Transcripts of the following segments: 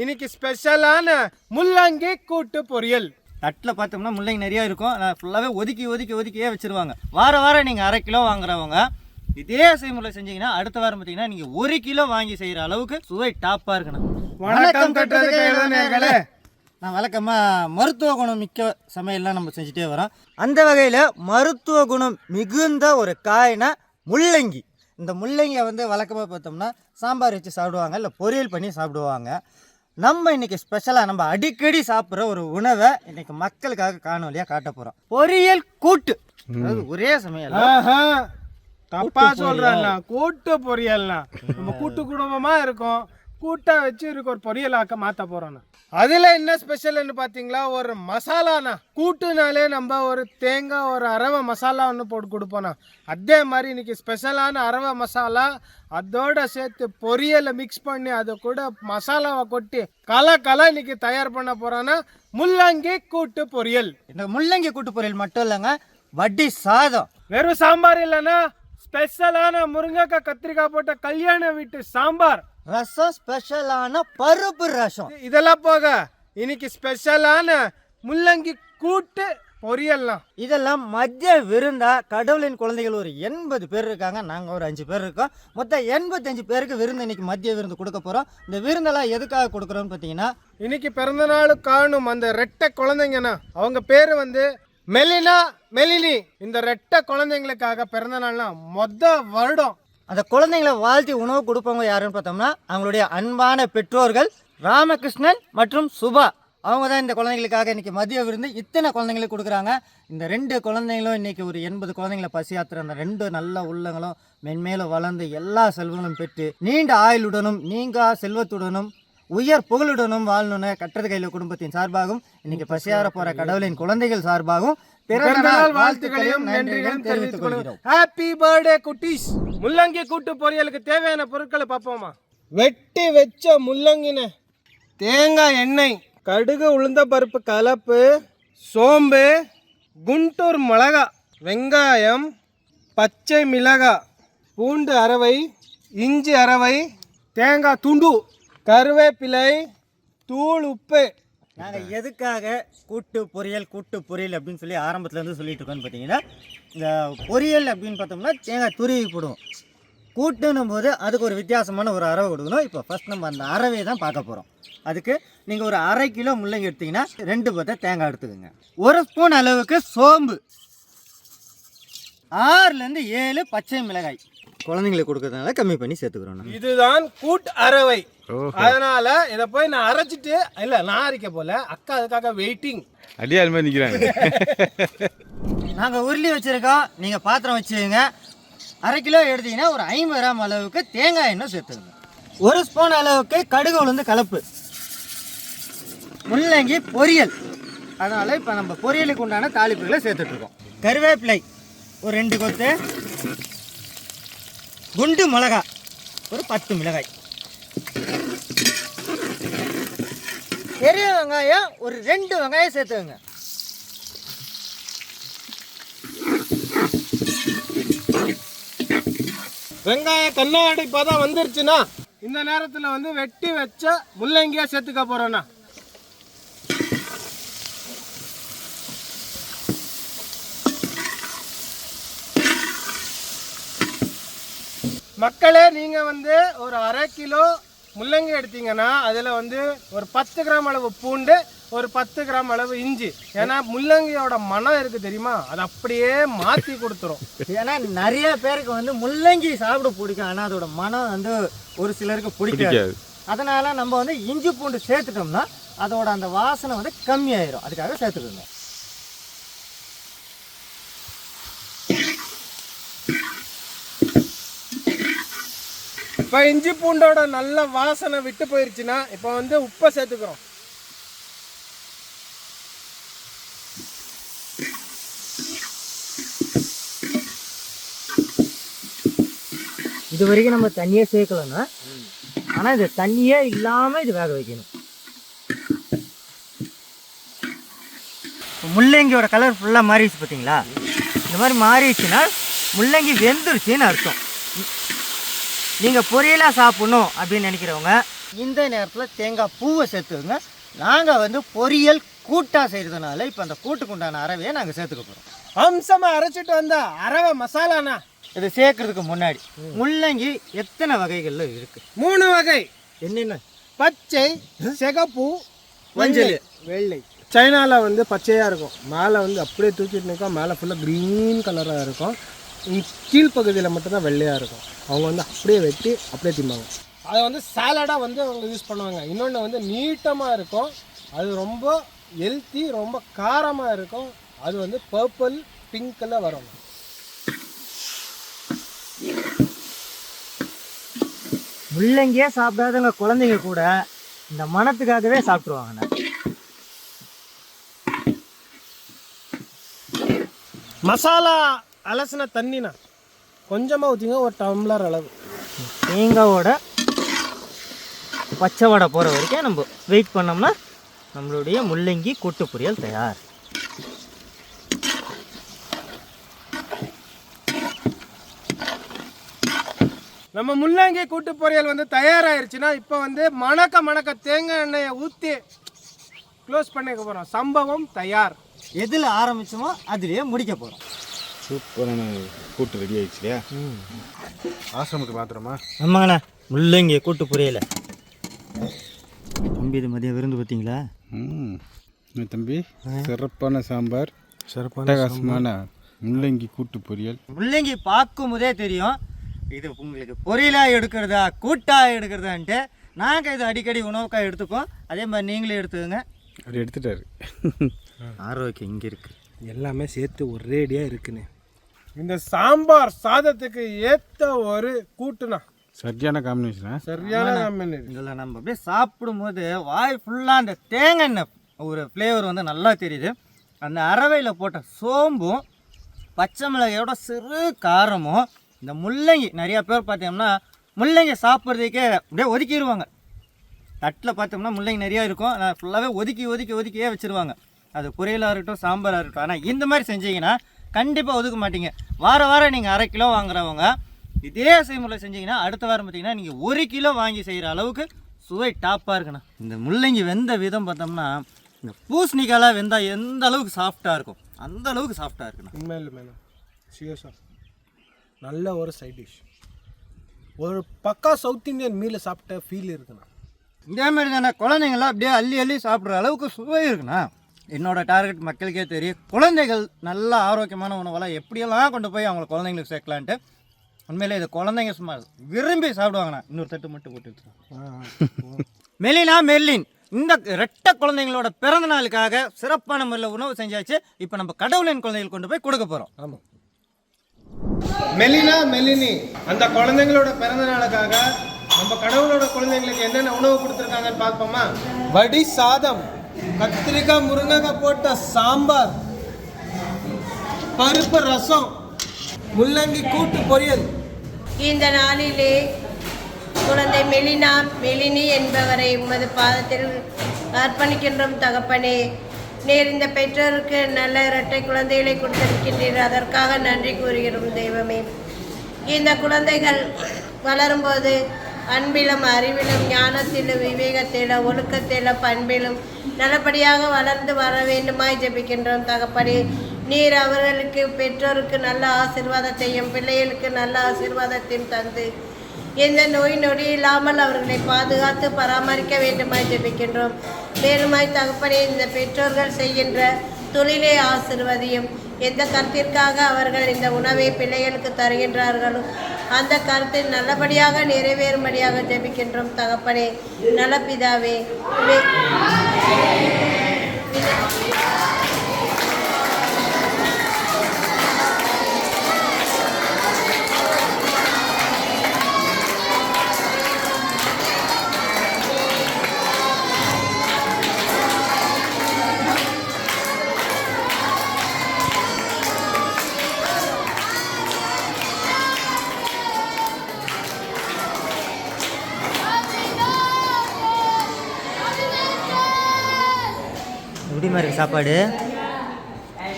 இன்னைக்கு ஸ்பெஷலான முள்ளங்கி கூட்டு பொரியல். தட்டில் பார்த்தோம்னா முள்ளங்கி நிறையா இருக்கும். ஃபுல்லாகவே ஒதுக்கி ஒதுக்கி ஒதுக்கியே வச்சுருவாங்க. வார வாரம் நீங்கள் அரை கிலோ வாங்குறவங்க இதே செய்முறை செஞ்சீங்கன்னா அடுத்த வாரம் பார்த்தீங்கன்னா நீங்கள் ஒரு கிலோ வாங்கி செய்கிற அளவுக்கு சுவை டாப்பாக இருக்கணும். வணக்கம் எழுதுனீர்களே. நான் வழக்கமாக மருத்துவ குணம் மிக்க சமையல்லாம் நம்ம செஞ்சுட்டே வரோம். அந்த வகையில் மருத்துவ குணம் மிகுந்த ஒரு காய்னா முள்ளங்கி. இந்த முள்ளங்கியை வந்து வழக்கமாக பார்த்தோம்னா சாம்பார் வச்சு சாப்பிடுவாங்க இல்லை பொரியல் பண்ணி சாப்பிடுவாங்க. நம்ம இன்னைக்கு ஸ்பெஷலாக நம்ம அடிக்கடி சாப்பிட்ற ஒரு உணவை இன்னைக்கு மக்களுக்காக காணொலியாக காட்ட போகிறோம் பொரியல் கூட்டு. அதாவது ஒரே சமையல் ஆஹா. தப்பா சொல்றேன்னா கூட்டு பொரியல்னா நம்ம கூட்டு குடும்பமா இருக்கோம். கூட்டா வச்சு இருக்க ஒரு பொரியலாக்க மாத்த போறோம் அதுல என்ன ஸ்பெஷல்னு பாத்தீங்களா? ஒரு மசாலாண்ணா. கூட்டுனாலே நம்ம ஒரு தேங்காய் ஒரு அரவை மசாலா ஒன்று போட்டு கொடுப்போண்ணா அதே மாதிரி இன்னைக்கு ஸ்பெஷலான அரவை மசாலா அதோட சேர்த்து பொரியலை மிக்ஸ் பண்ணி அது கூட மசாலாவை கொட்டி கல கல இன்னைக்கு தயார் பண்ண போறோன்னா முள்ளங்கி கூட்டு பொரியல். இந்த முள்ளங்கி கூட்டு பொரியல் மட்டும் இல்லைங்க வட்டி சாதம். வெறும் சாம்பார் இல்லைன்னா ஸ்பெஷலான முருங்கைக்காய் கத்திரிக்காய் போட்ட கல்யாண வீட்டு சாம்பார். ரசம் ஸ்பெஷலான பருப்பு ரசம். இதெல்லாம் போக இன்னைக்கு ஸ்பெஷலான முள்ளங்கி கூட்டு பொரியல்லாம். இதெல்லாம் மத்திய விருந்தா கடவுளின் குழந்தைகள் ஒரு எண்பது பேர் இருக்காங்க. நாங்கள் ஒரு அஞ்சு பேர் இருக்கோம். மொத்தம் எண்பத்தஞ்சு பேருக்கு விருந்து இன்னைக்கு மதிய விருந்து கொடுக்க போகிறோம் இந்த விருந்தெல்லாம் எதுக்காக கொடுக்குறோம்னு பார்த்தீங்கன்னா இன்னைக்கு பிறந்த நாள் காணும் அந்த ரெட்டை குழந்தைங்கண்ணா அவங்க பேரு வந்து மெலினா மெலினி. இந்த ரெட்டை குழந்தைங்களுக்காக பிறந்த நாள்னா மொத வருடம். அந்த குழந்தைங்களை வாழ்த்தி உணவு கொடுப்பவங்க யாருன்னு பார்த்தோம்னா அவங்களுடைய அன்பான பெற்றோர்கள் ராமகிருஷ்ணன் மற்றும் சுபா. அவங்க தான் இந்த குழந்தைங்களுக்காக இன்றைக்கி மதிய விருந்து இத்தனை குழந்தைங்களுக்கு கொடுக்குறாங்க. இந்த ரெண்டு குழந்தைங்களும் இன்றைக்கி ஒரு எண்பது குழந்தைங்களை பசியாத்துற அந்த ரெண்டு நல்ல உள்ளங்களும் மென்மேலும் வளர்ந்து எல்லா செல்வங்களும் பெற்று நீண்ட ஆயுளுடனும் நீங்கா செல்வத்துடனும் உயர் புகழுடனும் வாழணும்னு கட்டது கையில் குடும்பத்தின் சார்பாகவும் இன்றைக்கி பசியார போகிற கடவுளின் குழந்தைகள் சார்பாகவும் பிறந்த நாள் வாழ்த்துக்களையும் நன்றிகளையும் தெரிவித்துக் கொள்கிறோம். ஹாப்பி பர்த்டே குட்டீஸ். முள்ளங்கி கூட்டு பொரியலுக்கு தேவையான பொருட்களை பார்ப்போமா? வெட்டி வச்ச முள்ளங்கின தேங்காய் எண்ணெய் கடுகு உளுந்த பருப்பு கலப்பு சோம்பு குண்டூர் மிளகா வெங்காயம் பச்சை மிளகாய் பூண்டு அரவை இஞ்சி அரவை தேங்காய் துண்டு கருவேப்பிலை தூள் உப்பு நாங்கள் எதுக்காக கூட்டு பொரியல் கூட்டு பொரியல் அப்படின்னு சொல்லி ஆரம்பத்துல இருந்து சொல்லிட்டு இருக்கோம்னு பார்த்தீங்கன்னா இந்த பொரியல் அப்படின்னு பார்த்தோம்னா தேங்காய் துருவி போடுவோம். கூட்டுன்னும் போது அதுக்கு ஒரு வித்தியாசமான ஒரு அரவை கொடுக்கணும். இப்போ ஃபர்ஸ்ட் நம்ம அந்த அரவையை தான் பார்க்க போகிறோம் அதுக்கு நீங்கள் ஒரு அரை கிலோ முள்ளங்கி எடுத்தீங்கன்னா ரெண்டு பத்தை தேங்காய் எடுத்துக்கோங்க. ஒரு ஸ்பூன் அளவுக்கு சோம்பு. ஆறுலேருந்து ஏழு பச்சை மிளகாய். குழந்தைங்களுக்கு கொடுக்கறதுனால கம்மி பண்ணி சேர்த்துக்கிறோம் இதுதான் கூட்டு அரவை அதனால இதை போய் நான் அரைச்சிட்டு இல்ல நான் அரைக்க போல. அக்கா அதுக்காக வெயிட்டிங் அடியாள் மாதிரி நிற்கிறாங்க நாங்கள் உருளி வச்சுருக்கோம். நீங்கள் பாத்திரம் வச்சுக்கோங்க. அரை கிலோ எடுத்தீங்கன்னா ஒரு ஐம்பது கிராம் அளவுக்கு தேங்காய் எண்ணெய் சேர்த்துக்கோங்க. ஒரு ஸ்பூன் அளவுக்கு கடுகு உளுந்து கலப்பு. முள்ளங்கி பொரியல். அதனால் இப்போ நம்ம பொரியலுக்கு உண்டான தாளிப்புகளை சேர்த்துட்ருக்கோம் கருவேப்பிலை ஒரு ரெண்டு கொத்து. குண்டு மிளகா ஒரு பத்து மிளகாய். பெரிய வெங்காயம் ஒரு ரெண்டு வெங்காயம் சேர்த்துக்கோங்க. வெங்காயம் கண்ணாடி பதம் வந்துருச்சுன்னா இந்த நேரத்தில் வந்து வெட்டி வச்ச முள்ளங்கியாக சேர்த்துக்க போகிறோண்ணா மக்களே நீங்க வந்து ஒரு அரை கிலோ முள்ளங்கி எடுத்தீங்கன்னா அதுல வந்து ஒரு பத்து கிராம் அளவு பூண்டு ஒரு பத்து கிராம் அளவு இஞ்சி. ஏன்னா முள்ளங்கியோட மனம் இருக்கு தெரியுமா? அது அப்படியே மாத்தி கொடுத்துரும். ஏன்னா நிறைய பேருக்கு வந்து முள்ளங்கி சாப்பிட பிடிக்கும். ஆனால் அதோட மனம் வந்து ஒரு சிலருக்கு பிடிக்காது. பிடிக்காது. அதனால நம்ம வந்து இஞ்சி பூண்டு சேர்த்துட்டோம்னா அதோட அந்த வாசனை வந்து கம்மியாயிரும். அதுக்காக சேர்த்துக்கோங்க இப்போ இஞ்சி பூண்டோட நல்ல வாசனை விட்டு போயிருச்சுன்னா இப்போ வந்து உப்பை சேர்த்துக்கிறோம். இது வரைக்கும் நம்ம தண்ணியே சேர்க்கலன்னா ஆனால் இது தண்ணியே இல்லாமல் இது வேக வைக்கணும். முள்ளங்கியோட கலர் ஃபுல்லாக மாறிடுச்சு பார்த்தீங்களா இந்த மாதிரி மாறிடுச்சுன்னா முள்ளங்கி வெந்துருச்சுன்னு அர்த்தம். நீங்கள் பொரியலாக சாப்பிடணும் அப்படின்னு நினைக்கிறவங்க இந்த நேரத்தில் தேங்காய் பூவை சேர்த்துங்க நாங்கள் வந்து பொரியல் கூட்டாக செய்கிறதுனால இப்போ அந்த கூட்டுக்கு உண்டான அரவையை நாங்கள் சேர்த்துக்க போகிறோம் அம்சமா அரைச்சிட்டு வந்த அரவை மசாலானா இது சேர்க்கறதுக்கு முன்னாடி முள்ளங்கி எத்தனை வகைகளில் இருக்குது மூணு வகை. என்னென்ன? பச்சை சிகப்பு மஞ்சள். வெள்ளை. சைனால வந்து பச்சையா இருக்கும். மேலே வந்து அப்படியே தூக்கிட்டு நிற்கும் மேலே ஃபுல்லாக க்ரீன் கலராக இருக்கும். கீழ்ப்பகுதியில் மட்டும்தான் வெள்ளையாக இருக்கும். அவங்க வந்து அப்படியே வெட்டி அப்படியே திம்பாங்க. அதை வந்து சாலடாக வந்து அவங்க யூஸ் பண்ணுவாங்க. இன்னொன்று வந்து நீட்டமாக இருக்கும். அது ரொம்ப ஹெல்த்தி ரொம்ப காரமாக இருக்கும். அது வந்து பர்பிள் பிங்க்கில் வரும். முள்ளங்கியே சாப்பிடாதவங்க குழந்தைங்க கூட இந்த மனத்துக்காகவே சாப்பிட்ருவாங்கண்ணா மசாலா அலசின தண்ணிண்ணா கொஞ்சமாக ஊற்றிங்க ஒரு டம்ளர் அளவு. தேங்காவோட பச்சை வடை போகிற வரைக்கும் நம்ம வெயிட் பண்ணோம்னா நம்மளுடைய முள்ளங்கி கூட்டு பொரியல் தயார். நம்ம முள்ளங்கி கூட்டு பொரியல் வந்து தயாராயிருச்சுன்னா இப்போ வந்து மணக்க மணக்க தேங்காய் எண்ணெயை ஊற்றி க்ளோஸ் பண்ணிக்க போகிறோம் சம்பவம் தயார். எதில் ஆரம்பிச்சோமோ அதுலேயே முடிக்க போகிறோம் சூப்பரான கூட்டு ரெடி ஆயிடுச்சு இல்லையா? ஆசிரமத்துக்கு மாத்திரமா? ஆமாங்கண்ணா. முள்ளங்கி கூட்டு பொரியல. தம்பி இது மதியம் விருந்து பார்த்தீங்களா? ம். தம்பி? சிறப்பான சாம்பார். சிறப்பான அட்டகாசமான முள்ளங்கி கூட்டு பொரியல். முள்ளங்கி பார்க்கும் போதே தெரியும். இது உங்களுக்கு பொரியலாக எடுக்கிறதா கூட்டாக எடுக்கிறதான்ட்டு. நாங்கள் இது அடிக்கடி உணவுக்காக எடுத்துப்போம். அதே மாதிரி நீங்களே எடுத்துக்கோங்க. அப்படி எடுத்துட்டாரு. ஆரோக்கியம் இங்கே இருக்குது எல்லாமே சேர்த்து ஒரேடியாக இருக்குன்னு. இந்த சாம்பார் சாதத்துக்கு ஏற்ற ஒரு கூட்டுனா. சரியான காம்பினேஷனா சரியான காம்பினேஷன். இதில் நம்ம அப்படியே சாப்பிடும்போது வாய் ஃபுல்லாக அந்த தேங்காய் எண்ணெய் ஒரு ஃப்ளேவர் வந்து நல்லா தெரியுது. அந்த அரவையில் போட்ட சோம்பும் பச்சை மிளகாயோட சிறு காரமும் இந்த முள்ளங்கி நிறையா பேர் பார்த்தோம்னா முள்ளங்கி சாப்பிட்றதுக்கே அப்படியே ஒதுக்கிடுவாங்க தட்டில் பார்த்தோம்னா முள்ளங்கி நிறையா இருக்கும். ஃபுல்லாகவே ஒதுக்கி ஒதுக்கி ஒதுக்கியே வச்சுருவாங்க. அது பொரியலாக இருக்கட்டும் சாம்பாராக இருக்கட்டும். ஆனால் இந்த மாதிரி செஞ்சீங்கன்னா கண்டிப்பாக ஒதுக்க மாட்டீங்க. வார வாரம் நீங்கள் அரை கிலோ வாங்குறவங்க இதே செய்முறை செஞ்சீங்கன்னா அடுத்த வாரம் பார்த்தீங்கன்னா நீங்கள் ஒரு கிலோ வாங்கி செய்கிற அளவுக்கு சுவை டாப்பாக இருக்குண்ணா இந்த முள்ளங்கி வெந்த விதம் பார்த்தோம்னா இந்த பூசணிக்காலாம் வெந்தால் எந்த அளவுக்கு சாஃப்டாக இருக்கும்? அந்த அளவுக்கு சாஃப்டாக இருக்குண்ணா உண்மையில மேடம் நல்ல ஒரு சைட் டிஷ் ஒரு பக்கா சவுத் இந்தியன் மீல் சாப்பிட்ட ஃபீல் இருக்குண்ணா. இதே மாதிரி தானே குழந்தைங்களாம் அப்படியே அள்ளி அள்ளி சாப்பிட்ற அளவுக்கு சுவை இருக்குண்ணா. என்னோட டார்கெட் மக்களுக்கே தெரியும். குழந்தைகள் நல்ல ஆரோக்கியமான உணவெல்லாம் எப்படியெல்லாம் கொண்டு போய் அவங்க குழந்தைங்களுக்கு சேர்க்கலான்ட்டு உண்மையிலே இது குழந்தைங்க சும்மா விரும்பி சாப்பிடுவாங்கண்ணா. இன்னொரு தட்டு மட்டும் போட்டு. மெலினா மெர்லின் இந்த ரெட்ட குழந்தைங்களோட பிறந்த நாளுக்காக சிறப்பான முறையில் உணவு செஞ்சாச்சு. இப்போ நம்ம கடவுளின் குழந்தைகள் கொண்டு போய் கொடுக்க போகிறோம் ஆமாம் மெலினா மெலினி அந்த குழந்தைங்களோட பிறந்த நாளுக்காக நம்ம கடவுளோட குழந்தைங்களுக்கு என்னென்ன உணவு கொடுத்துருக்காங்கன்னு பார்ப்போமா? வடி சாதம். கத்திரிக்காய் முருங்கைக்காய் போட்ட சாம்பார் பருப்பு ரசம் முள்ளங்கி கூட்டு பொரியல். இந்த நாளிலே குழந்தை மெலினா மெலினி என்பவரை உமது பாதத்தில் அர்ப்பணிக்கின்றோம் தகப்பனே. நேர் இந்த பெற்றோருக்கு நல்ல இரட்டை குழந்தைகளை கொடுத்திருக்கின்றீர். அதற்காக நன்றி கூறுகிறோம் தெய்வமே. இந்த குழந்தைகள் வளரும்போது அன்பிலும் அறிவிலும் ஞானத்திலும் விவேகத்திலும் ஒழுக்கத்திலும் பண்பிலும் நல்லபடியாக வளர்ந்து வர வேண்டுமாய் ஜெபிக்கின்றோம் தகப்படி நீர் அவர்களுக்கு பெற்றோருக்கு நல்ல ஆசிர்வாதத்தையும் பிள்ளைகளுக்கு நல்ல ஆசிர்வாதத்தையும் தந்து எந்த நோய் நொடி இல்லாமல் அவர்களை பாதுகாத்து பராமரிக்க வேண்டுமாய் ஜெபிக்கின்றோம். மேலுமாய் தகப்படி இந்த பெற்றோர்கள் செய்கின்ற தொழிலை ஆசிர்வதியும் எந்த கருத்திற்காக அவர்கள் இந்த உணவை பிள்ளைகளுக்கு தருகின்றார்களோ அந்த கருத்தை நல்லபடியாக நிறைவேறும்படியாக ஜெபிக்கின்றோம் தகப்பனே நலப்பிதாவே. பிதாவே சாப்பாடு.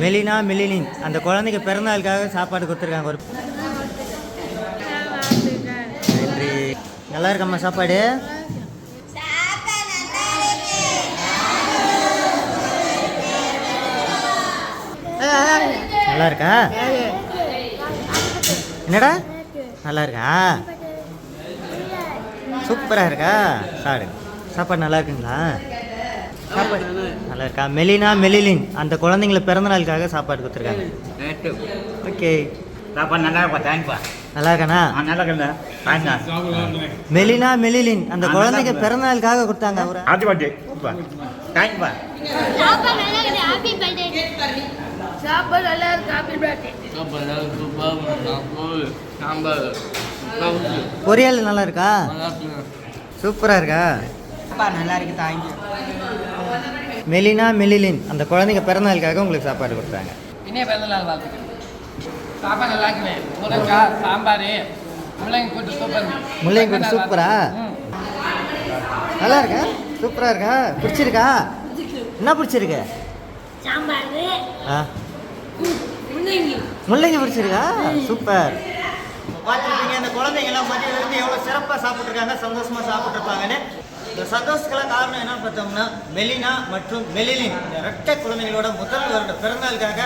மெலினா மெலினின். அந்த குழந்தைக்கு பிறந்தநாளுக்காக சாப்பாடு கொடுத்துருக்காங்க ஒரு நன்றி. நல்லா இருக்கம்மா சாப்பாடு? நல்லா இருக்கா? என்னடா? நல்லா இருக்கா? சூப்பராக இருக்கா? சாடு சாப்பாடு நல்லா இருக்குங்களா? சாப்பாடு. நல்லா இருக்கா? மெலினா மெலிலின். அந்த குழந்தைங்கள பிறந்த நாளுக்காக சாப்பாடு கொடுத்துருக்காங்க. ஓகே. சாப்பாடு நல்லா இருப்பா தேங்க்ப்பா நல்லா இருக்காண்ணா ஆ நல்லா இருக்கா தேங்க்ஸ் மெலினா மெலிலின். அந்த குழந்தைங்க பிறந்த நாளுக்காக கொடுத்தாங்க. அவரை ஹாப்பி பர்த்டே தேங்க்ப்பா சாப்பாடு நல்லா இருக்கு. ஹாப்பி பர்த்டே பொரியல் நல்லா இருக்கா? சூப்பராக இருக்கா? நல்லா இருக்கு. தேங்க்யூ மெலினா மெலிலின் அந்த குழந்தைங்க பிறந்த நாளுக்காக உங்களுக்கு சாப்பாடு கொடுத்தாங்க. இனிய பிறந்தநாள் வாழ்த்துக்கள். சாப்பாடு நல்லா இருக்குமே? முருங்கக்காய் சாம்பார் முள்ளங்கி கூட்டு சூப்பர் முள்ளையங்குடி சூப்பரா நல்லா இருக்கா. சூப்பராக இருக்கா? பிடிச்சிருக்கா? என்ன பிடிச்சிருக்கு? சாம்பார். ஆ. முள்ளங்கி. முள்ளங்கி பிடிச்சிருக்கா? சூப்பர் பார்த்துருப்பீங்க இந்த குழந்தைங்கலாம் மதியம் இருந்து எவ்வளோ சிறப்பாக சாப்பிட்ருக்காங்க சந்தோஷமாக சாப்பிட்ருப்பாங்கன்னு இந்த சந்தோஷத்துக்கெல்லாம் காரணம் என்னன்னு பார்த்தோம்னா மெலினா மற்றும் மெலிலின். இந்த ரெட்டை குழந்தைகளோட முதல் வருட பிறந்தநாளுக்காக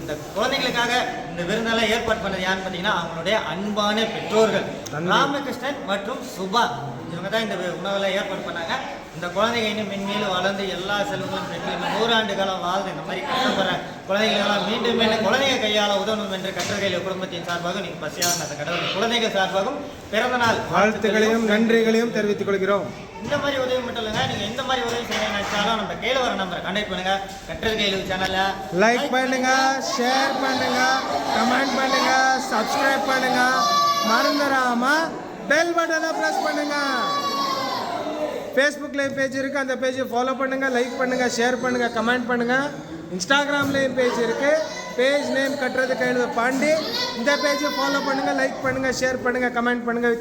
இந்த குழந்தைங்களுக்காக இந்த விருந்தெல்லாம் ஏற்பாடு பண்ணது யாருன்னு பார்த்தீங்கன்னா அவங்களுடைய அன்பான பெற்றோர்கள். ராமகிருஷ்ணன் மற்றும் சுபா. இவங்க தான் இந்த உணவெல்லாம் ஏற்பாடு பண்ணாங்க. இந்த குழந்தைங்க இன்னும் மென்மேலும் வளர்ந்து எல்லா செல்வங்களும் பெற்று நூறாண்டு காலம் வாழ்ந்து இந்த மாதிரி கஷ்டப்படுற குழந்தைகளெல்லாம் மீண்டும் மீண்டும் குழந்தைங்க கையால் உதவணும் என்று கற்றகையில் குடும்பத்தின் சார்பாக நீங்கள் பசியாக அந்த கடவுள் குழந்தைகள் சார்பாகவும் பிறந்த நாள் வாழ்த்துக்களையும் நன்றிகளையும் தெரிவித்துக் கொள்கிறோம். இந்த மாதிரி உதவி மட்டும் இல்லைங்க. நீங்கள் எந்த மாதிரி உதவி செய்ய நினைச்சாலும் நம்ம கையில் வர நம்பரை கண்டக்ட் பண்ணுங்க. கற்றல் கையில் சேனலில் லைக் பண்ணுங்க. ஷேர் பண்ணுங்க கமெண்ட் பண்ணுங்க சப்ஸ்கிரைப் பண்ணுங்க. மறந்துடாம பெல் பட்டனை பிரஸ் பண்ணுங்க. ஃபேஸ்புக்லேயும் பேஜ் இருக்கு அந்த பேஜை ஃபாலோ பண்ணுங்க லைக் பண்ணுங்க ஷேர் பண்ணுங்க கமெண்ட் பண்ணுங்க. இன்ஸ்டாகிராம்லேயும் பேஜ் இருக்கு. பேஜ் நேம் கட்டுறது கையில் பாண்டி. இந்த பேஜை ஃபாலோ பண்ணுங்க லைக் பண்ணுங்க ஷேர் பண்ணுங்க கமெண்ட் பண்ணுங்க.